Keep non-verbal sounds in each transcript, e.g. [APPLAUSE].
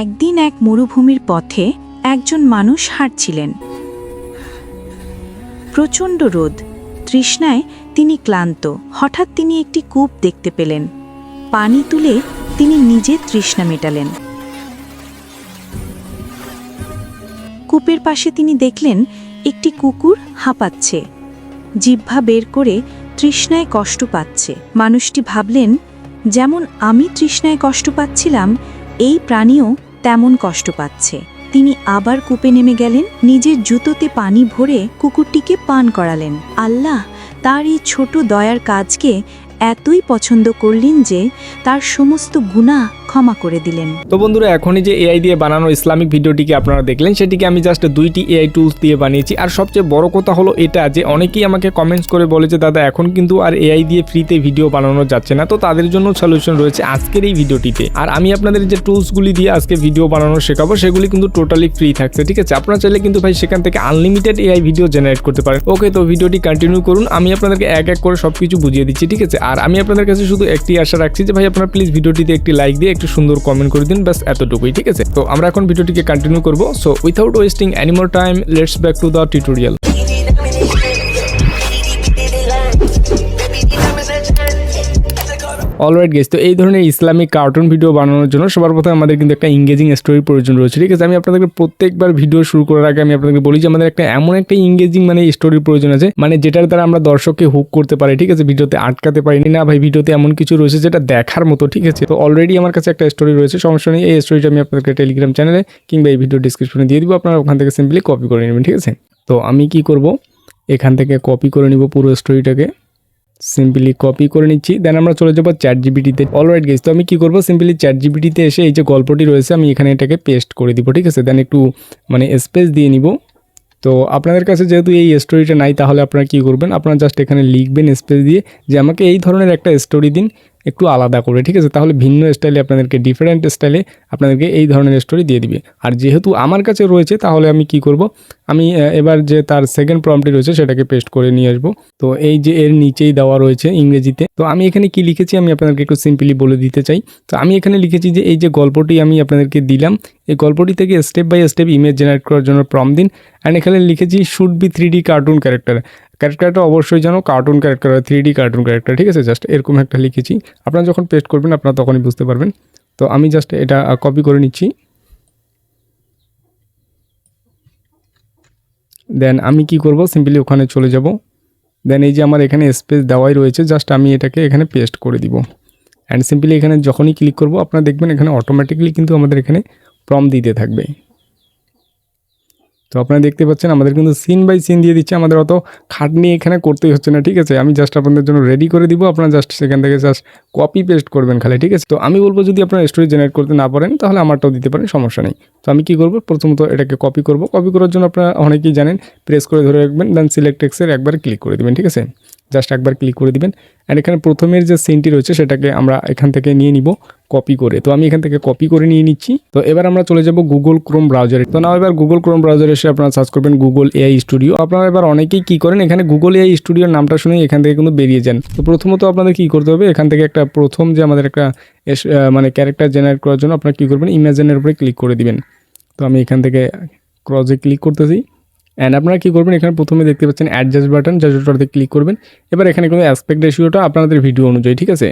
একদিন এক মরুভূমির পথে একজন মানুষ হাঁটছিলেন। প্রচণ্ড রোদ। তৃষ্ণায় তিনি ক্লান্ত। হঠাৎ তিনি একটি কূপ দেখতে পেলেন। পানি তুলে তিনি নিজে তৃষ্ণা মেটালেন। কূপের পাশে তিনি দেখলেন, একটি কুকুর হাঁপাচ্ছে। জিহ্বা বের করে তৃষ্ণায় কষ্ট পাচ্ছে। মানুষটি ভাবলেন, যেমন আমি তৃষ্ণায় কষ্ট পাচ্ছিলাম, এই প্রাণীও তেমন কষ্ট পাচ্ছে। তিনি আবার কূপে নেমে গেলেন, নিজের জুতোতে পানি ভরে কুকুরটিকে পান করালেন। আল্লাহ, তার এই ছোট দয়ার কাজকে এতই পছন্দ করলেন যে তার সমস্ত গুনাহ ক্ষমা করে দিলেন। তো বন্ধুরা, এখনই যে এআই দিয়ে বানানো ইসলামিক ভিডিওটিকে আপনারা দেখলেন, সেটিকে আমি জাস্ট দুইটি এআই টুলস দিয়ে বানিয়েছি। আর সবচেয়ে বড় কথা হলো এটা যে অনেকেই আমাকে কমেন্টস করে বলে যে, দাদা, এখন কিন্তু আর এআই দিয়ে ফ্রিতে ভিডিও বানানো যাচ্ছে না। তো তাদের জন্য সলিউশন রয়েছে আজকের এই ভিডিওটিতে। আর আমি আপনাদের যে টুলসগুলি দিয়ে আজকে ভিডিও বানানো শেখাবো, সেগুলি কিন্তু টোটালি ফ্রি থাকছে, ঠিক আছে? আপনারা চাইলে কিন্তু ভাই সেখান থেকে আনলিমিটেড এআই ভিডিও জেনারেট করতে পারেন। ওকে তো ভিডিওটি কন্টিনিউ করুন। আমি আপনাদেরকে এক এক করে সবকিছু বুঝিয়ে দিচ্ছি, ঠিক আছে? আর আমি আপনাদের কাছে শুধু একটি আশা রাখছি যে ভাই আপনারা প্লিজ ভিডিওটিতে একটি লাইক দিয়ে একটু সুন্দর কমেন্ট করে দিন, ব্যাস এতটুকুই, ঠিক আছে? তো আমরা এখন ভিডিওটিকে কন্টিনিউ করব। So without wasting anymore time let's back to the tutorial alright guys তো এই ধরনের ইসলামিক কার্টুন ভিডিও বানানোর জন্য সবার প্রথমে আমাদের কিন্তু একটা ইংগেজিং স্টোরির প্রয়োজন রয়েছে। ঠিক আছে, আমি আপনাদেরকে প্রত্যেকবার ভিডিও শুরু করার আগে আমি আপনাদেরকে বলি যে আমাদের একটা এমন একটা ইংগেজিং মানে স্টোরির প্রয়োজন আছে মানে যেটার দ্বারা আমরা দর্শককে হুক করতে পারি, ঠিক আছে ভিডিওতে আটকাতে পারিনি। না ভাই ভিডিওতে এমন কিছু রয়েছে যেটা দেখার মতো, ঠিক আছে? তো অলরেডি আমার কাছে একটা স্টোরি রয়েছে, সমস্যা নেই, এই স্টোরিটা আমি আপনাদেরকে টেলিগ্রাম চ্যানেলে কিংবা এই ভিডিও ডিসক্রিপশনে দিয়ে দিব, আপনারা ওখান থেকে সিম্পলি কপি করে নেবেন, ঠিক আছে? তো আমি কি করব? এখান থেকে কপি করে নিব পুরো স্টোরিটাকে সিম্পলি কপি করে নিচ্ছি। দেন আমরা চলে যাব চ্যাট জিবিটিতে অলরাইট গেছি তো আমি কি করব? সিম্পলি চ্যাট জিবিটিতে এসে এই যে গল্পটি রয়েছে, আমি এখানে এটাকে পেস্ট করে দিব, ঠিক আছে? দেন একটু মানে স্পেস দিয়ে নিব। তো আপনাদের কাছে যেহেতু এই স্টোরিটা নাই, তাহলে আপনারা কী করবেন? আপনারা জাস্ট এখানে লিখবেন স্পেস দিয়ে যে আমাকে এই ধরনের একটা স্টোরি দিন। একটু আলাদা করে ঠিক আছে? তাহলে ভিন্ন স্টাইলে আপনাদেরকে ডিফারেন্ট স্টাইলে আপনাদেরকে এই ধরনের স্টোরি দিয়ে দিবে। আর যেহেতু আমার কাছে রয়েছে, তাহলে আমি কি করব? আমি এবার যে তার সেকেন্ড প্রম্পটি রয়েছে, সেটাকে পেস্ট করে নিয়ে আসব। তো এই যে এর নিচেই দেওয়া রয়েছে ইংরেজিতে। তো আমি এখানে কি লিখেছি, আমি আপনাদেরকে একটু সিম্পলি বলে দিতে চাই। তো আমি এখানে লিখেছি যে, এই যে গল্পটি আমি আপনাদেরকে দিলাম, এই গল্পটি থেকে step by step image generate করার জন্য প্রম দিন। অ্যান্ড এখানে লিখেছি should be three D cartoon character ক্যারেক্টারটা অবশ্যই যেন cartoon character three D cartoon character ঠিক আছে? জাস্ট এরকম একটা লিখেছি। আপনারা যখন পেস্ট করবেন, আপনারা তখনই বুঝতে পারবেন। তো আমি জাস্ট এটা কপি করে নিচ্ছি। দেন আমি কি করব? সিম্পলি ওখানে চলে যাব। দেন এই যে আমার এখানে স্পেস দেওয়াই রয়েছে জাস্ট আমি এটাকে এখানে পেস্ট করে দিব। অ্যান্ড সিম্পলি এখানে যখনই ক্লিক করব, আপনারা দেখবেন এখানে অটোমেটিকলি কিন্তু আমাদের এখানে প্রম দিতে থাকবে। তো আপনারা দেখতে পাচ্ছেন, আমাদের কিন্তু সিন বাই সিন দিয়ে দিচ্ছে, আমাদের অত খাটনি এখানে করতেই হচ্ছে না, ঠিক আছে? আমি জাস্ট আপনাদের জন্য রেডি করে দিব, আপনারা জাস্ট সেখান থেকে জাস্ট কপি পেস্ট করবেন খালি, ঠিক আছে? তো আমি বলব যদি আপনারা স্টোরি জেনারেট করতে না পারেন, তাহলে আমারটাও দিতে পারেন, সমস্যা নেই। তো আমি কী করব? প্রথমত এটাকে কপি করব। কপি করার জন্য আপনারা অনেকেই জানেন প্রেস করে ধরে রাখবেন দেন সিলেক্ট এক্সের একবার ক্লিক করে দেবেন, ঠিক আছে? জাস্ট একবার ক্লিক করে দিবেন। অ্যান্ড এখানে প্রথমের যে সিনটি রয়েছে, সেটাকে আমরা এখান থেকে নিয়ে নিব কপি করে। তো আমি এখান থেকে কপি করে নিয়ে নিচ্ছি। তো এবার আমরা চলে যাব গুগল ক্রোম ব্রাউজারে তো না এবার গুগল ক্রোম ব্রাউজারে এসে আপনারা সার্চ করবেন গুগল এআই স্টুডিও আপনারা এবার অনেকেই কি করেন, এখানে গুগল এআই স্টুডিওর নামটা শুনেই এখান থেকে কিন্তু বেরিয়ে যান। তো প্রথমত আপনাদের কি করতে হবে, এখান থেকে একটা প্রথম যে আমাদের একটা মানে ক্যারেক্টার জেনারেট করার জন্য আপনারা কি করবেন ইমেজিনের উপরে ক্লিক করে দিবেন। তো আমি এখান থেকে ক্রসে ক্লিক করতেছি। অ্যান্ড আপনারা কী করবেন? এখানে প্রথমে দেখতে পাচ্ছেন অ্যাডজাস্ট বাটন জাস্টটাতে ক্লিক করবেন। এবার এখানে কিন্তু অ্যাসপেক্ট রেশিওটা আপনাদের ভিডিও অনুযায়ী, ঠিক আছে?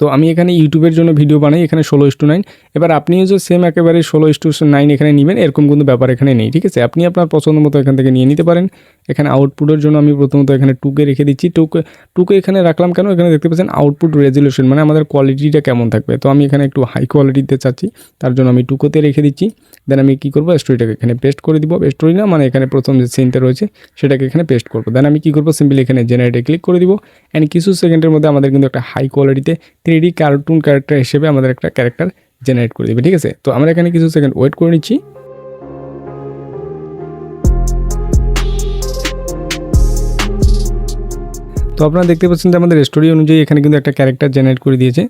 তো আমি এখানে ইউটিউবের জন্য ভিডিও বানাই, এখানে ষোলো ইস্টু নাইন। এবার আপনিও যে সেম একেবারে ষোলো ইস্টু নাইন এখানে নেবেন, এরকম কিন্তু ব্যাপার এখানে নেই, ঠিক আছে? আপনি আপনার পছন্দ মতো এখান থেকে নিয়ে নিতে পারেন। এখানে আউটপুটের জন্য আমি প্রথমত এখানে টুকে রেখে দিচ্ছি। টুকে টুকে এখানে রাখলাম কেন? এখানে দেখতে পাচ্ছেন আউটপুট রেজলিউশন মানে আমাদের কোয়ালিটিটা কেমন থাকবে? তো আমি এখানে একটু হাই কোয়ালিটিতে চাচ্ছি, তার জন্য আমি টুকোতে রেখে দিচ্ছি। দেন আমি কী করব? স্টোরিটাকে এখানে পেস্ট করে দিব। স্টোরি না মানে এখানে প্রথম যে সিনটা রয়েছে, সেটাকে এখানে পেস্ট করব। দেন আমি কী করব? সিম্পলি এখানে জেনারেটে ক্লিক করে দিব। অ্যান্ড কিছু সেকেন্ডের মধ্যে আমাদের কিন্তু একটা হাই কোয়ালিটিতে থ্রি কার্টুন ক্যারেক্টার হিসেবে আমাদের একটা ক্যারেক্টার জেনারেট করে দেবে, ঠিক আছে? তো আমরা এখানে কিছু সেকেন্ড ওয়েট করে নিচ্ছি। তো আপনারা দেখতে পাচ্ছেন যে আমাদের স্টোরি অনুযায়ী এখানে কিন্তু একটা ক্যারেক্টার জেনারেট করে দিয়েছে।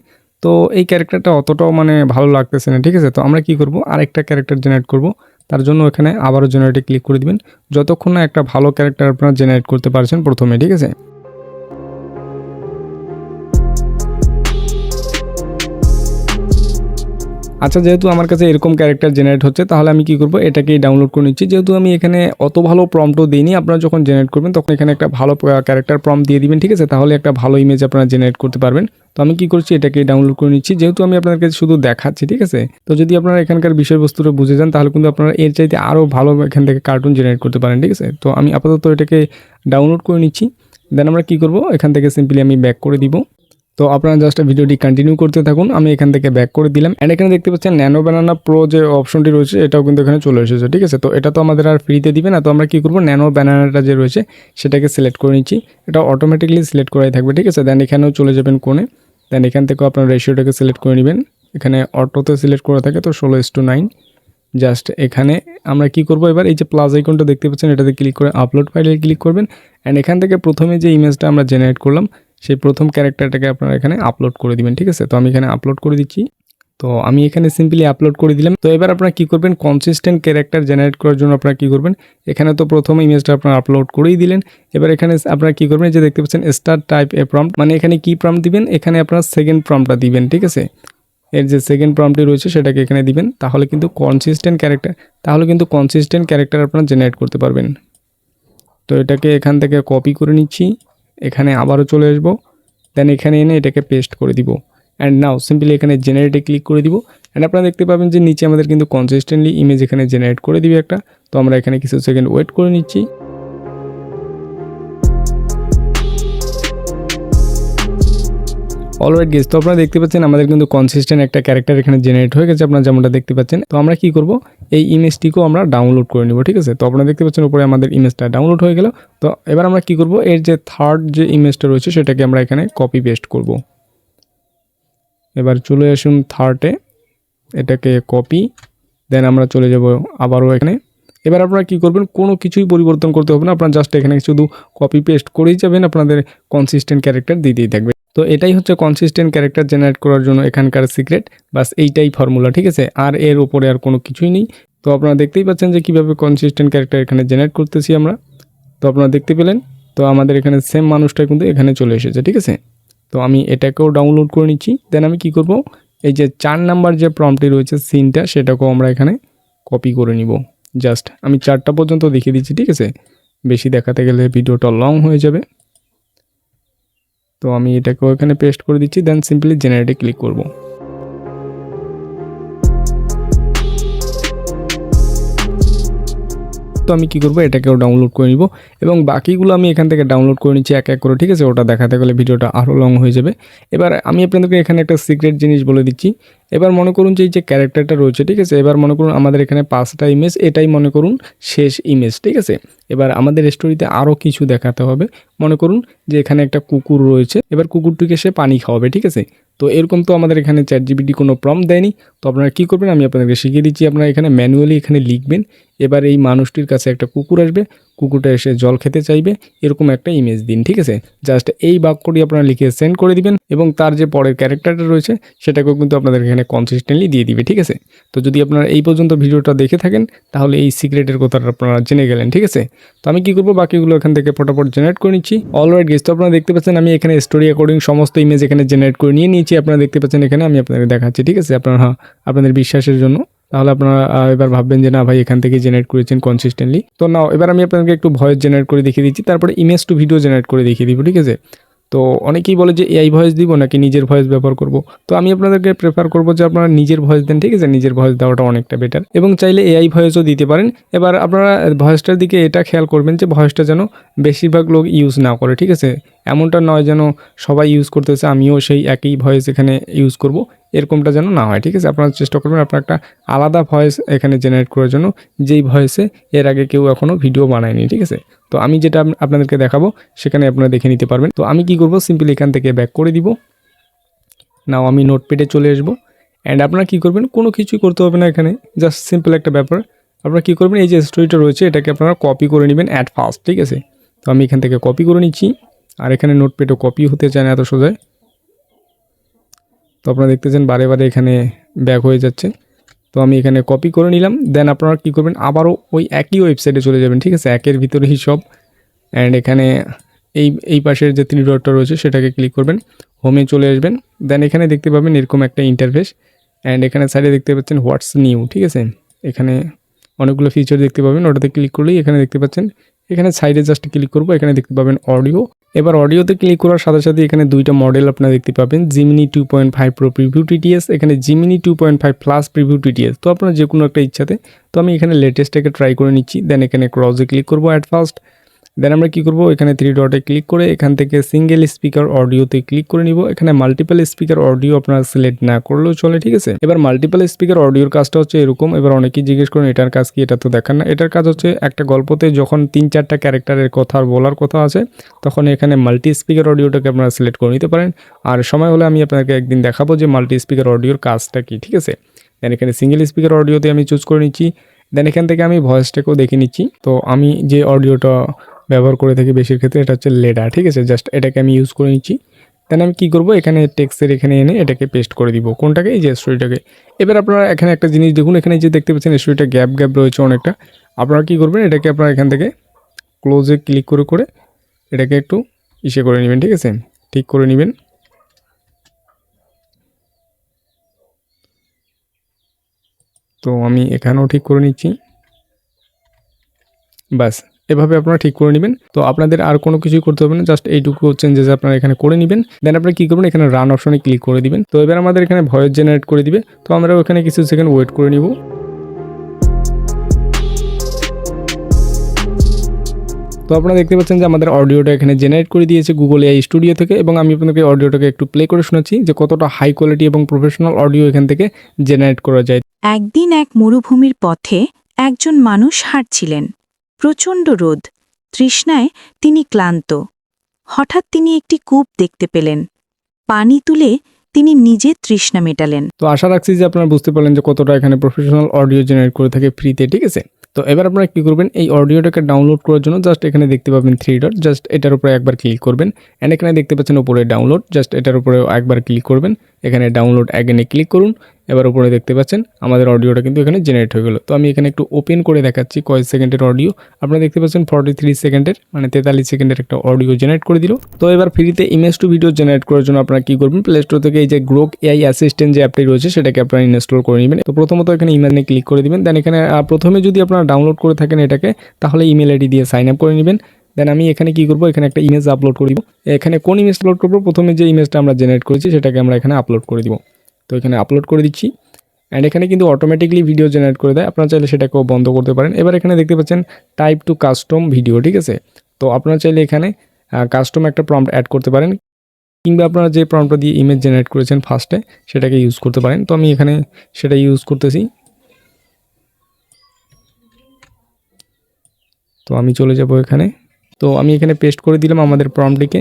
তো এই ক্যারেক্টারটা অতটাও মানে ভালো লাগতেছে না, ঠিক আছে? তো আমরা কি করব? আরেকটা ক্যারেক্টার জেনারেট করব। তার জন্য এখানে আবারও জেনারেটে ক্লিক করে দিবেন। যতক্ষণ না একটা ভালো ক্যারেক্টার আপনারা জেনারেট করতে পারছেন প্রথমে, ঠিক আছে? আচ্ছা যেহেতু আমার কাছে এরকম ক্যারেক্টার জেনারেট হচ্ছে, তাহলে আমি কি করব? এটাকেই ডাউনলোড করে নিচ্ছি। যেহেতু আমি এখানে অত ভালো প্রম্পটও দিইনি, আপনারা যখন জেনারেট করবেন, তখন এখানে একটা ভালো ক্যারেক্টার প্রম্পট দিয়ে দিবেন, ঠিক আছে? তাহলে একটা ভালো ইমেজ আপনারা জেনারেট করতে পারবেন। তো আমি কি করছি? এটাকে ডাউনলোড করে নিচ্ছি। যেহেতু আমি আপনাদেরকে শুধু দেখাচ্ছি, ঠিক আছে? তো যদি আপনারা এখানকার বিষয়বস্তুটা বুঝে যান, তাহলে কিন্তু আপনারা এর চাইতে আরও ভালো এখান থেকে কার্টুন জেনারেট করতে পারেন, ঠিক আছে? তো আমি আপাতত এটাকে ডাউনলোড করে নিচ্ছি। দেন আমরা কি করব? এখান থেকে সিম্পলি আমি ব্যাক করে দিব। তো আপনারা জাস্ট ভিডিওটি কন্টিনিউ করতে থাকুন। আমি এখান থেকে ব্যাক করে দিলাম। অ্যান্ড এখানে দেখতে পাচ্ছেন ন্যানো ব্যানানা প্রো যে অপশনটি রয়েছে, এটাও কিন্তু এখানে চলে এসেছে, ঠিক আছে? তো এটা তো আমাদের আর ফ্রিতে দিবে না, তো আমরা কী করব? ন্যানো ব্যানানাটা যে রয়েছে, সেটাকে সিলেক্ট করে নিচ্ছি। এটা অটোমেটিকলি সিলেক্ট করাই থাকবে, ঠিক আছে? দেন এখানেও চলে যাবেন কোণে। দেন এখান থেকেও আপনার রেশিওটাকে সিলেক্ট করে নেবেন। এখানে অটোতে সিলেক্ট করা থাকে, তো ষোলো ইস টু নাইন জাস্ট এখানে আমরা কি করব এবার? এই যে প্লাস আইকনটা দেখতে পাচ্ছেন, এটাতে ক্লিক করে আপলোড ফাইলে ক্লিক করবেন। অ্যান্ড এখান থেকে প্রথমে যে ইমেজটা আমরা জেনারেট করলাম সেই প্রথম ক্যারেক্টারটাকে আপনারা এখানে আপলোড করে দিবেন, ঠিক আছে? তো আমি এখানে আপলোড করে দিচ্ছি। তো আমি এখানে সিম্পলি আপলোড করে দিলাম। তো এবার আপনারা কি করবেন? কনসিস্টেন্ট ক্যারেক্টার জেনারেট করার জন্য আপনারা কি করবেন? এখানে তো প্রথম ইমেজটা আপনারা আপলোড করেই দিলেন। এবার এখানে আপনারা কি করবেন? যে দেখতে পাচ্ছেন স্টার টাইপ এ প্রম্পট মানে এখানে কি প্রম্পট দিবেন? এখানে আপনারা সেকেন্ড প্রম্পটটা দিবেন, ঠিক আছে? এর যে সেকেন্ড প্রম্পটটি রয়েছে, সেটাকে এখানে দিবেন। তাহলে কিন্তু কনসিস্টেন্ট ক্যারেক্টার তাহলে কিন্তু কনসিস্টেন্ট ক্যারেক্টার আপনারা জেনারেট করতে পারবেন। তো এটাকে এখান থেকে কপি করে নিচ্ছি। এখানে আবারও চলে আসব। দেন এখানে এনে এটাকে পেস্ট করে দিব। অ্যান্ড নাও সিম্পলি এখানে জেনারেটে ক্লিক করে দিব। অ্যান্ড আপনারা দেখতে পাবেন যে নিচে আমাদের কিন্তু কনসিস্টেন্টলি ইমেজ এখানে জেনারেট করে দিবে একটা। তো আমরা এখানে কিছু সেকেন্ড ওয়েট করে নিচ্ছি। অলরাইট গেস তো আপনারা দেখতে পাচ্ছেন আমাদের কিন্তু কনসিস্টেন্ট একটা ক্যারেক্টার এখানে জেনারেট হয়ে গেছে, আপনারা যেমনটা দেখতে পাচ্ছেন। তো আমরা কি করব? এই ইমেজটিকেও আমরা ডাউনলোড করে নিব, ঠিক আছে? তো আপনারা দেখতে পাচ্ছেন উপরে আমাদের ইমেজটা ডাউনলোড হয়ে গেল। তো এবার আমরা কি করব? এর যে থার্ড যে ইমেজটা রয়েছে, সেটাকে আমরা এখানে কপি পেস্ট করব। এবার চলে আসুন থার্ডে এটাকে কপি দেন আমরা চলে যাব আবারও এখানে। এবার আপনারা কি করবেন? কোনো কিছুই পরিবর্তন করতে হবে না, আপনারা জাস্ট এখানে শুধু কপি পেস্ট করেই যাবেন, আপনাদের কনসিস্টেন্ট ক্যারেক্টার দিতেই থাকবে। তো এটাই হচ্ছে কনসিস্টেন্ট ক্যারেক্টার জেনারেট করার জন্য এখানকার সিক্রেট বাস এইটাই ফর্মুলা ঠিক আছে? আর এর উপরে আর কোনো কিছুই নেই। তো আপনারা দেখতেই পাচ্ছেন যে কীভাবে কনসিস্টেন্ট ক্যারেক্টার এখানে জেনারেট করতেছি আমরা। তো আপনারা দেখতে পেলেন, তো আমাদের এখানে সেম মানুষটা কিন্তু এখানে চলে এসেছে, ঠিক আছে? তো আমি এটাকেও ডাউনলোড করে নিচ্ছি। দেন আমি কি করব? এই যে চার নাম্বার যে প্রম্পটি রয়েছে সিনটা সেটাকেও আমরা এখানে কপি করে নিব। জাস্ট আমি চারটা পর্যন্ত দেখিয়ে দিচ্ছি, ঠিক আছে? বেশি দেখাতে গেলে ভিডিওটা লং হয়ে যাবে। তো আমি এটাকেও এখানে পেস্ট করে দিচ্ছি দেন সিম্পলি জেনারেটে ক্লিক করব। তো আমি কি করব? এটাকেও ডাউনলোড করে নিব। এবং বাকিগুলো আমি এখান থেকে ডাউনলোড করে নিচ্ছি এক এক করে, ঠিক আছে? ওটা দেখাতে গেলে ভিডিওটা আরও লং হয়ে যাবে। এবার আমি আপনাদেরকে এখানে একটা সিক্রেট জিনিস বলে দিচ্ছি। এবার মনে করুন যে এই যে ক্যারেক্টারটা রয়েছে, ঠিক আছে? এবার মনে করুন আমাদের এখানে পাঁচটা ইমেজ এটাই মনে করুন শেষ ইমেজ ঠিক আছে? এবার আমাদের স্টোরিতে আরও কিছু দেখাতে হবে। মনে করুন যে এখানে একটা কুকুর রয়েছে। এবার কুকুরটিকে সে পানি খাওয়াবে, ঠিক আছে? তো এরকম তো আমাদের এখানে চ্যাট জিবিটি কোনো প্রম দেয়নি। তো আপনারা কী করবেন? আমি আপনাদেরকে শিখিয়ে দিচ্ছি। আপনারা এখানে ম্যানুয়ালি এখানে লিখবেন। এবার এই মানুষটির কাছে একটা কুকুর আসবে, কুকুরটা এসে জল খেতে চাইবে, এরকম একটা ইমেজ দিন, ঠিক আছে? জাস্ট এই বাক্যটি আপনারা লিখে সেন্ড করে দিবেন এবং তার যে পরের ক্যারেক্টারটা রয়েছে, সেটাকেও কিন্তু আপনাদের এখানে কনসিস্টেন্টলি দিয়ে দিবে, ঠিক আছে? তো যদি আপনারা এই পর্যন্ত ভিডিওটা দেখে থাকেন, তাহলে এই সিক্রেটের কথাটা আপনারা জেনে গেলেন, ঠিক আছে? তো আমি কি করব? বাকিগুলো এখান থেকে ফটাফট জেনারেট করে নিচ্ছি। অলরাইট গেস তো আপনারা দেখতে পাচ্ছেন আমি এখানে স্টোরি অ্যাকর্ডিং সমস্ত ইমেজ এখানে জেনারেট করে নিয়ে নিয়েছি। আপনারা দেখতে পাচ্ছেন এখানে আমি আপনাদের দেখাচ্ছি, ঠিক আছে? আপনারা, আপনাদের বিশ্বাসের জন্য তাহলে আপনারা এবার ভাববেন যে, না ভাই, এখান থেকে জেনারেট করেছেন কনসিস্টেন্টলি তো নাও, এবার আমি আপনাদেরকে একটু ভয়েস জেনারেট করে দেখিয়ে দিচ্ছি, তারপরে ইমেজ টু ভিডিও জেনারেট করে দেখিয়ে দিব, ঠিক আছে? তো অনেকেই বলে যে, এআই ভয়েস দিব নাকি নিজের ভয়েস ব্যবহার করব? তো আমি আপনাদেরকে প্রেফার করব যে, আপনারা নিজের ভয়েস দেন, ঠিক আছে? নিজের ভয়েস দেওয়াটা অনেকটা বেটার এবং চাইলে এআই ভয়েসও দিতে পারেন। এবার আপনারা ভয়েসটার দিকে এটা খেয়াল করবেন যে ভয়েসটা যেন বেশিরভাগ লোক ইউজ না করে, ঠিক আছে? এমনটা নয় যেন সবাই ইউজ করতেছে, আমিও সেই একই ভয়েস এখানে ইউজ করব। এরকমটা যেন না হয়, ঠিক আছে? আপনারা চেষ্টা করবেন আপনার একটা আলাদা ভয়েস এখানে জেনারেট করার জন্য। যেই ভয়েসে এর আগে কেউ এখনও ভিডিও বানায়নি, ঠিক আছে? তো আমি যেটা আপনাদেরকে দেখাবো, সেখানে আপনারা দেখে নিতে পারবেন। তো আমি কি করব? সিম্পলি এখান থেকে ব্যাক করে দিব। নাও আমি নোটপ্যাডে চলে আসব। অ্যান্ড আপনারা কী করবেন? কোনো কিছুই করতে হবে না এখানে। জাস্ট সিম্পল একটা ব্যাপার। আপনারা কী করবেন? এই যে স্টোরিটা রয়েছে, এটাকে আপনারা কপি করে নেবেন অ্যাট ফার্স্ট ঠিক আছে? তো আমি এখান থেকে কপি করে নিচ্ছি। আর এখানে নোটপ্যাডও কপি হতে চায় না এত সোজায়। তো আপনারা দেখতেছেন বারে বারে এখানে ব্যাক হয়ে যাচ্ছে। তো আমি এখানে কপি করে নিলাম। দেন আপনারা কী করবেন, আবারও ওই একই ওয়েবসাইটে চলে যাবেন, ঠিক আছে? একের ভিতরেই সব। অ্যান্ড এখানে এই এই পাশের যে থ্রি ডটটা রয়েছে, সেটাকে ক্লিক করবেন হোমে চলে আসবেন। দেন এখানে দেখতে পাবেন এরকম একটা ইন্টারফেস অ্যান্ড এখানে সাইডে দেখতে পাচ্ছেন হোয়াটস নিউ ঠিক আছে? এখানে অনেকগুলো ফিচার দেখতে পাবেন, ওটাতে ক্লিক করলেই এখানে দেখতে পাচ্ছেন। এখানে সাইডে জাস্ট ক্লিক করব, এখানে দেখতে পাবেন অডিও এবার অডিওতে ক্লিক করার সাথে সাথে এখানে দুইটা মডেল আপনারা দেখতে পাবেন Gemini two point five pro preview TTS এখানে Gemini two point five plus preview TTS তো আপনার যে কোনো একটা ইচ্ছাতে, তো আমি এখানে লেটেস্টটাকে ট্রাই করে নিচ্ছি দেন এখানে ক্রসে ক্লিক করব অ্যাট ফার্স্ট দেন আমরা কী করব? এখানে থ্রি ডটে ক্লিক করে এখান থেকে সিঙ্গেল স্পিকার অডিওতে ক্লিক করে নিব। এখানে মাল্টিপল স্পিকার অডিও আপনারা সিলেক্ট না করলেও চলে, ঠিক আছে? এবার মাল্টিপল স্পিকার অডিওর কাজটা হচ্ছে এরকম। এবার অনেকেই জিজ্ঞেস করেন, এটার কাজ কি? এটা তো দেখান না। এটার কাজ হচ্ছে একটা গল্পতে যখন তিন চারটা ক্যারেক্টারের কথা বলার কথা আছে, তখন এখানে মাল্টি স্পিকার অডিওটাকে আপনারা সিলেক্ট করে নিতে পারেন। আর সময় হলে আমি আপনাকে একদিন দেখাবো যে মাল্টি স্পিকার অডিওর কাজটা কি, ঠিক আছে? দেন এখানে সিঙ্গেল স্পিকার অডিওতে আমি চুজ করে নিচ্ছি। দেন এখান থেকে আমি ভয়েসটাকেও দেখে নিচ্ছি। তো আমি যে অডিওটা ব্যবহার করে থাকি বেশির ক্ষেত্রে, এটা হচ্ছে লেডা ঠিক আছে? জাস্ট এটাকে আমি ইউজ করে নিচ্ছি। দেন আমি কী করব? এখানে টেক্সটের এখানে এনে এটাকে পেস্ট করে দিব। কোনটাকে? এই যে স্টোরিটাকে এবার আপনারা এখানে একটা জিনিস দেখুন। এখানে যে দেখতে পাচ্ছেন স্টোরিটা গ্যাপ গ্যাপ রয়েছে অনেকটা। আপনারা কী করবেন? এটাকে আপনারা এখান থেকে ক্লোজে ক্লিক করে করে এটাকে একটু ইসে করে নেবেন, ঠিক আছে? ঠিক করে নেবেন। তো আমি এখানেও ঠিক করে নিচ্ছি। ব্যাস এভাবে আপনারা ঠিক করে নেবেন। তো আপনাদের আর কোনো কিছুই করতে হবে না জাস্ট এইটুকু চেঞ্জেস আপনারা এখানে করে নেবেন। দেন আপনারা কী করবেন, এখানে রান অপশনে ক্লিক করে দিবেন। তো এবার আমাদের এখানে ভয়েস জেনারেট করে দিবে। তো আমরা ওখানে কিছু সেকেন্ড ওয়েট করে নিব। তো আপনারা দেখতে পাচ্ছেন যে আমাদের অডিওটা এখানে জেনারেট করে দিয়েছে গুগল এআই স্টুডিও থেকে, এবং আমি আপনাদেরকে অডিওটাকে একটু প্লে করে শোনাচ্ছি যে কতটা হাই কোয়ালিটি এবং প্রফেশনাল অডিও এখান থেকে জেনারেট করা যায়। একদিন এক মরুভূমির পথে একজন মানুষ হাঁটছিলেন। প্রচণ্ড রোদ। তৃষ্ণায় তিনি ক্লান্ত। হঠাৎ তিনি একটি কূপ দেখতে পেলেন। পানি তুলে তিনি নিজে তৃষ্ণা মেটালেন। তো আশা রাখছি যে আপনারা বুঝতে পারলেন যে কতটা এখানে প্রফেশনাল অডিও জেনারেট করে থাকে ফ্রিতে ঠিক আছে? তো এবার আপনারা কী করবেন, এই অডিওটাকে ডাউনলোড করার জন্য জাস্ট এখানে দেখতে পাবেন থ্রি ডট জাস্ট এটার উপরে একবার ক্লিক করবেন। অ্যান্ড এখানে দেখতে পাচ্ছেন উপরে ডাউনলোড জাস্ট এটার উপরে একবার ক্লিক করবেন। এখানে ডাউনলোড অ্যাগেনে ক্লিক করুন। এবার উপরে দেখতে পাচ্ছেন, আমাদের অডিওটা কিন্তু এখানে জেনারেট হয়ে গেলো। তো আমি এখানে একটু ওপেন করে দেখাচ্ছি কয়েক সেকেন্ডের অডিও আপনারা দেখতে পাচ্ছেন ফর্টি থ্রি সেকেন্ডের মানে তেতাল্লিশ সেকেন্ডের একটা অডিও জেনারেট করে দিল। তো এবার ফ্রিতে ইমেজ টু ভিডিও জেনারেট করার জন্য আপনারা কী করবেন প্লে স্টোর থেকে এই যে গ্রোক এআই অ্যাসিস্ট্যান্ট যে অ্যাপটি রয়েছে, সেটাকে আপনারা ইনস্টল করে নেবেন। তো প্রথমত এখানে ইমেলে ক্লিক করে দিবেন দেন এখানে প্রথমে যদি আপনারা ডাউনলোড করে থাকেন এটাকে, তাহলে ইমেল আইডি দিয়ে সাইন আপ করে নেবেন। দেন আমি এখানে কি করব, এখানে একটা ইমেজ আপলোড করে দিব। এখানে কোন ইমেজ আপলোড করব, প্রথমে যে ইমেজটা আমরা জেনারেট করেছি, সেটাকে আমরা এখানে আপলোড করে দিব। তো এখানে আপলোড করে দিচ্ছি। অ্যান্ড এখানে কিন্তু অটোমেটিকলি ভিডিও জেনারেট করে দেয়। আপনারা চাইলে সেটাকেও বন্ধ করতে পারেন। এবার এখানে দেখতে পাচ্ছেন টাইপ টু কাস্টম ভিডিও ঠিক আছে? তো আপনারা চাইলে এখানে কাস্টম একটা প্রম্পট অ্যাড করতে পারেন। কিংবা আপনারা যে প্রম্পটটা দিয়ে ইমেজ জেনারেট করেছেন ফার্স্টে সেটাকে ইউজ করতে পারেন। তো আমি এখানে সেটা ইউজ করতেছি। তো আমি চলে যাব এখানে। তো আমি এখানে পেস্ট করে দিলাম আমাদের প্রম্পটিকে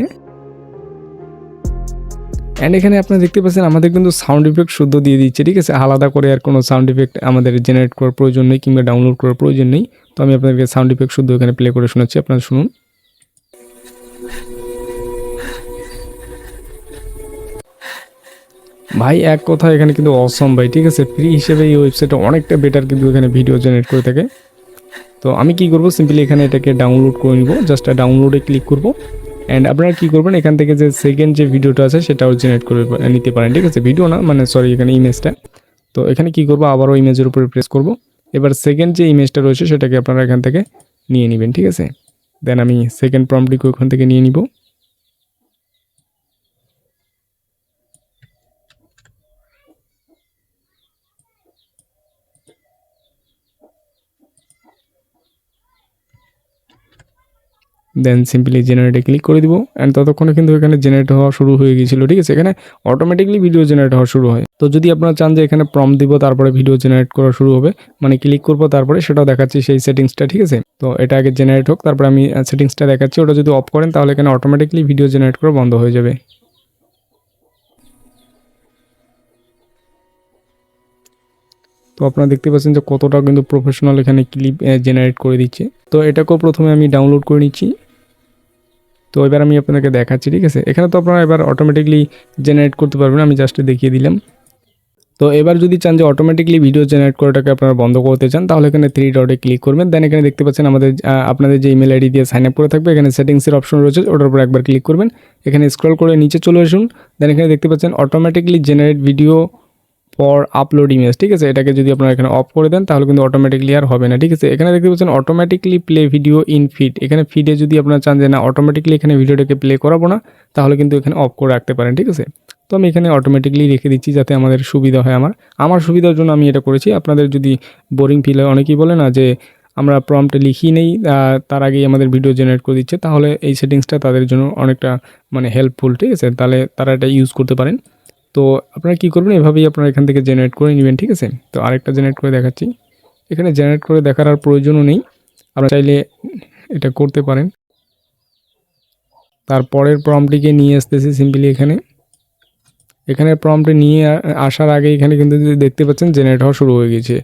অ্যান্ড এখানে আপনারা দেখতে পাচ্ছেন, আমাদের কিন্তু সাউন্ড ইফেক্ট শুদ্ধ দিয়ে দিচ্ছে, ঠিক আছে? আলাদা করে আর কোনো সাউন্ড ইফেক্ট আমাদের জেনারেট করার প্রয়োজন নেই কিংবা ডাউনলোড করার প্রয়োজন নেই। তো আমি আপনাদেরকে সাউন্ড ইফেক্ট শুদ্ধ এখানে প্লে করে শোনাচ্ছি, আপনারা শুনুন। ভাই, এক কথা, এখানে কিন্তু অসম ভাই, ঠিক আছে? ফ্রি হিসেবে এই ওয়েবসাইটটা অনেকটা বেটার কিন্তু এখানে ভিডিও জেনারেট করে থাকে। তো আমি কি করব? সিম্পলি এখানে এটাকে ডাউনলোড করে নিব জাস্ট ডাউনলোডে ক্লিক করব। অ্যান্ড আপনারা কী করবেন, এখান থেকে যে সেকেন্ড যে ভিডিওটা আছে, সেটাও জেনারেট করে নিতে পারেন, ঠিক আছে? ভিডিও না মানে সরি এখানে ইমেজটা তো এখানে কি করব, আবারও ইমেজের উপরে প্রেস করব। এবার সেকেন্ড যে ইমেজটা রয়েছে, সেটাকে আপনারা এখান থেকে নিয়ে নেবেন, ঠিক আছে? দেন আমি সেকেন্ড প্রম্পটিকে ওখান থেকে নিয়ে নিব। দেন সিম্পলি জেনারেটে ক্লিক করে দিব অ্যান্ড ততক্ষণে কিন্তু এখানে জেনারেট হওয়া শুরু হয়ে গিয়েছিল, ঠিক আছে? এখানে অটোমেটিকলি ভিডিও জেনারেট হওয়া শুরু হয়। তো যদি আপনারা চান যে এখানে প্রম দিব, তারপরে ভিডিও জেনারেট করা শুরু হবে মানে ক্লিক করব, তারপরে সেটাও দেখাচ্ছি সেই সেটিংসটা ঠিক আছে? তো এটা আগে জেনারেট হোক, তারপরে আমি সেটিংসটা দেখাচ্ছি, ওটা যদি অফ করেন, তাহলে এখানে অটোমেটিকলি ভিডিও জেনারেট করা বন্ধ হয়ে যাবে। তো আপনারা দেখতে পাচ্ছেন যে কতটা কিন্তু প্রফেশনাল এখানে ক্লিপ জেনারেট করে দিচ্ছে। তো এটাকেও প্রথমে আমি ডাউনলোড করে নিচ্ছি। তো এবার আমি আপনাদেরকে দেখাচ্ছি, ঠিক আছে? এখানে তো আপনারা এবার অটোমেটিকলি জেনারেট করতে পারবেন, আমি জাস্ট দেখিয়ে দিলাম। তো এবার যদি চান যে অটোমেটিকলি ভিডিও জেনারেট করাটাকে আপনারা বন্ধ করতে চান, তাহলে এখানে থ্রি ডটে ক্লিক করবেন। দেন এখানে দেখতে পাচ্ছেন আমাদের আপনাদের যে ইমেল আইডি দিয়ে সাইন আপ করে থাকবে, এখানে সেটিংসের অপশন রয়েছে, ওটার উপর একবার ক্লিক করবেন। এখানে স্ক্রল করে নিচে চলে আসুন। দেন এখানে দেখতে পাচ্ছেন automatically generate video for upload image ঠিক আছে? এটাকে যদি আপনারা এখানে অফ করে দেন, তাহলে কিন্তু অটোমেটিকলি আর হবে না, ঠিক আছে? এখানে দেখতে পাচ্ছেন automatically play video in feed এখানে ফিডে যদি আপনারা চান যে না অটোমেটিকলি এখানে ভিডিওটাকে প্লে করাবো না, তাহলে কিন্তু এখানে অফ করে রাখতে পারেন, ঠিক আছে? তো আমি এখানে অটোমেটিকলি রেখে দিচ্ছি যাতে আমাদের সুবিধা হয় আমার। আমার সুবিধার জন্য আমি এটা করেছি। আপনাদের যদি বোরিং ফিল হয়, অনেকেই বলে না যে আমরা প্রম্পটে লিখি নেই তার আগেই আমাদের ভিডিও জেনারেট করে দিচ্ছে। তাহলে এই সেটিংসটা তাদের জন্য অনেকটা মানে হেল্পফুল ঠিক আছে? তাহলে তারা এটা ইউজ করতে পারেন। তো আপনারা কী করবেন? এভাবেই আপনারা এখান থেকে জেনারেট করে নেবেন, ঠিক আছে? তো আরেকটা জেনারেট করে দেখাচ্ছি। এখানে জেনারেট করে দেখার আর প্রয়োজনও নেই। আপনারা চাইলে এটা করতে পারেন। তারপরের প্রম্পটিকে নিয়ে আসতেছি সিম্পলি এখানে। এখানে প্রম্পটে নিয়ে আসার আগে এখানে কিন্তু দেখতে পাচ্ছেন জেনারেট হওয়া শুরু হয়ে গেছে।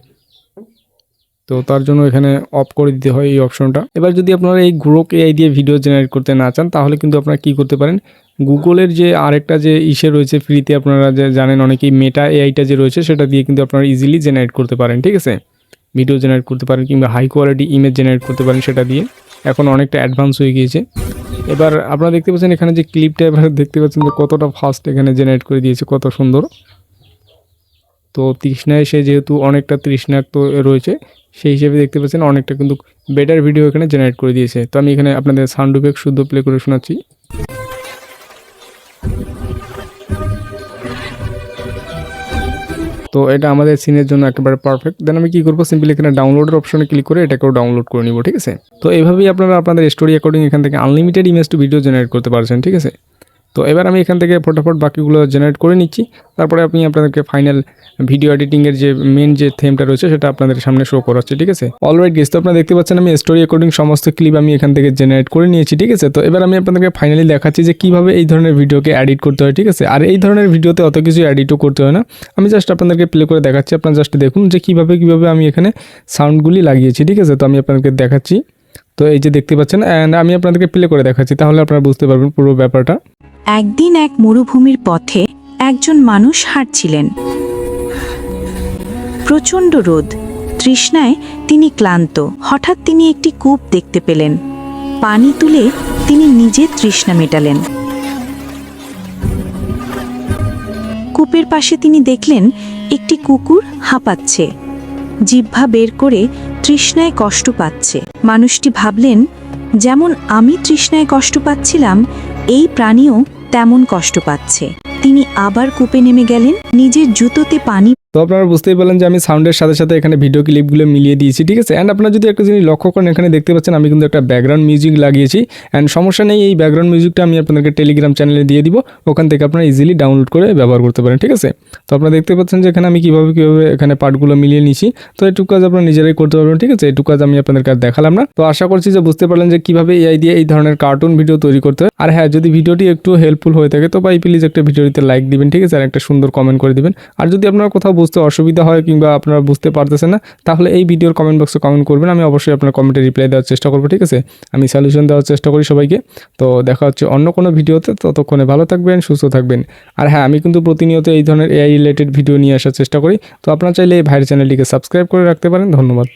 তো তার জন্য এখানে অফ করে দিতে হয় এই অপশনটা এবার যদি আপনারা এই গ্রোক এআই দিয়ে ভিডিও জেনারেট করতে না চান, তাহলে কিন্তু আপনারা কি করতে পারেন? গুগলের যে আরেকটা যে ইসে রয়েছে ফ্রিতে আপনারা যে জানেন অনেকেই মেটা এআইটা যে রয়েছে সেটা দিয়ে কিন্তু আপনারা ইজিলি জেনারেট করতে পারেন, ঠিক আছে? ভিডিও জেনারেট করতে পারেন কিংবা হাই কোয়ালিটি ইমেজ জেনারেট করতে পারেন সেটা দিয়ে। এখন অনেকটা অ্যাডভান্স হয়ে গিয়েছে। এবার আপনারা দেখতে পাচ্ছেন এখানে যে ক্লিপটা এবার [LAUGHS] দেখতে পাচ্ছেন যে কতটা ফাস্ট এখানে জেনারেট করে দিয়েছে, কত সুন্দর। তো তৃষ্ণায় সে যেহেতু অনেকটা তৃষ্ণাক্ত রয়েছে, সেই হিসেবে দেখতে পাচ্ছেন অনেকটা কিন্তু বেটার ভিডিও এখানে জেনারেট করে দিয়েছে। তো আমি এখানে আপনাদের সাউন্ড ইফেক্ট শুদ্ধ প্লে করে শোনাচ্ছি। তো এটা আমাদের সিনের জন্য একেবারে পারফেক্ট দেন আমি কি করব? সিম্পলি এখানে ডাউনলোডের অপশনে ক্লিক করে এটাকেও ডাউনলোড করে নিব, ঠিক আছে? তো এইভাবেই আপনারা আপনাদের স্টোরি অ্যাকর্ডিং এখান থেকে unlimited image to video generate করতে পারছেন, ঠিক আছে? তো এবার আমি এখান থেকে ফটাফট বাকিগুলো জেনারেট করে নিচ্ছি। তারপরে আমি আপনাদেরকে ফাইনাল ভিডিও এডিটিংয়ের যে মেন যে থেমটা রয়েছে, সেটা আপনাদের সামনে শো করাচ্ছি, ঠিক আছে? অলরাইট গেস তো আপনারা দেখতে পাচ্ছেন আমি স্টোরি অ্যাকর্ডিং সমস্ত ক্লিপ আমি এখান থেকে জেনারেট করে নিয়েছি, ঠিক আছে? তো এবার আমি আপনাদেরকে ফাইনালি দেখাচ্ছি যে কীভাবে এই ধরনের ভিডিওকে এডিট করতে হয়, ঠিক আছে? আর এই ধরনের ভিডিওতে অত কিছু এডিটও করতে হয় না। আমি জাস্ট আপনাদেরকে প্লে করে দেখাচ্ছি, আপনারা জাস্ট দেখুন যে কীভাবে কীভাবে আমি এখানে সাউন্ডগুলি লাগিয়েছি, ঠিক আছে? তো আমি আপনাদেরকে দেখাচ্ছি। তো এই যে দেখতে পাচ্ছেন অ্যান্ড আমি আপনাদেরকে প্লে করে দেখাচ্ছি, তাহলে আপনারা বুঝতে পারবেন পুরো ব্যাপারটা। একদিন এক মরুভূমির পথে একজন মানুষ হাঁটছিলেন। প্রচণ্ড রোদ। তৃষ্ণায় তিনি ক্লান্ত। হঠাৎ তিনি একটি কূপ দেখতে পেলেন। পানি তুলে তিনি নিজে তৃষ্ণা মেটালেন। কূপের পাশে তিনি দেখলেন একটি কুকুর হাঁপাচ্ছে। জিহ্বা বের করে তৃষ্ণায় কষ্ট পাচ্ছে। মানুষটি ভাবলেন, যেমন আমি তৃষ্ণায় কষ্ট পাচ্ছিলাম, এই প্রাণীও তেমন কষ্ট পাচ্ছে। তিনি আবার কূপে নেমে গেলেন নিজের জুতোতে পানি তো আপনারা বুঝতেই পারলেন যে আমি সাউন্ডের সাথে সাথে এখানে ভিডিও ক্লিপগুলো মিলিয়ে দিয়েছি, ঠিক আছে? অ্যান্ড আপনারা যদি একটা জিনিস লক্ষ্য করেন, এখানে দেখতে পাচ্ছেন আমি কিন্তু একটা ব্যাকগ্রাউন্ড মিউজিক লাগিয়েছি। অ্যান্ড সমস্যা নেই, এই ব্যাকগ্রাউন্ড মিউজিকটা আমি আপনাদেরকে টেলিগ্রাম চ্যানেলে দিয়ে দিব। ওখান থেকে আপনারা ইজিলি ডাউনলোড করে ব্যবহার করতে পারেন, ঠিক আছে? তো আপনারা দেখতে পাচ্ছেন যে এখানে আমি কীভাবে কীভাবে এখানে পার্টগুলো মিলিয়ে নিছি তো এইটুকু কাজ আপনারা নিজেরাই করতে পারবেন, ঠিক আছে? এইটুকু কাজ আমি আপনাদের কাছে দেখালাম না। তো আশা করছি যে বুঝতে পারলেন যে কীভাবে এআই দিয়ে এই ধরনের কার্টুন ভিডিও তৈরি করতে আর হ্যাঁ যদি ভিডিওটি একটু হেল্পফুল হয়ে থাকে, তো ভাই প্লিজ একটা ভিডিওটিতে লাইক দিবেন, ঠিক আছে? আর একটা সুন্দর কমেন্ট করে দিবেন। আর যদি আপনার কোথাও বুঝতে অসুবিধা হয় কিংবা আপনারা বুঝতে পারতেছেন না, তাহলে এই ভিডিওর কমেন্ট বক্সে কমেন্ট করবেন। আমি অবশ্যই আপনার কমেন্টে রিপ্লাই দেওয়ার চেষ্টা করব, ঠিক আছে? আমি সলিউশন দেওয়ার চেষ্টা করি সবাইকে। তো দেখা হচ্ছে অন্য কোনো ভিডিওতে, ততক্ষণে ভালো থাকবেন, সুস্থ থাকবেন। আর হ্যাঁ আমি কিন্তু প্রতিনিয়ত এই ধরনের এআই রিলেটেড ভিডিও নিয়ে আসার চেষ্টা করি। তো আপনারা চাইলে এই ভাইয়ের চ্যানেলটিকে সাবস্ক্রাইব করে রাখতে পারেন। ধন্যবাদ।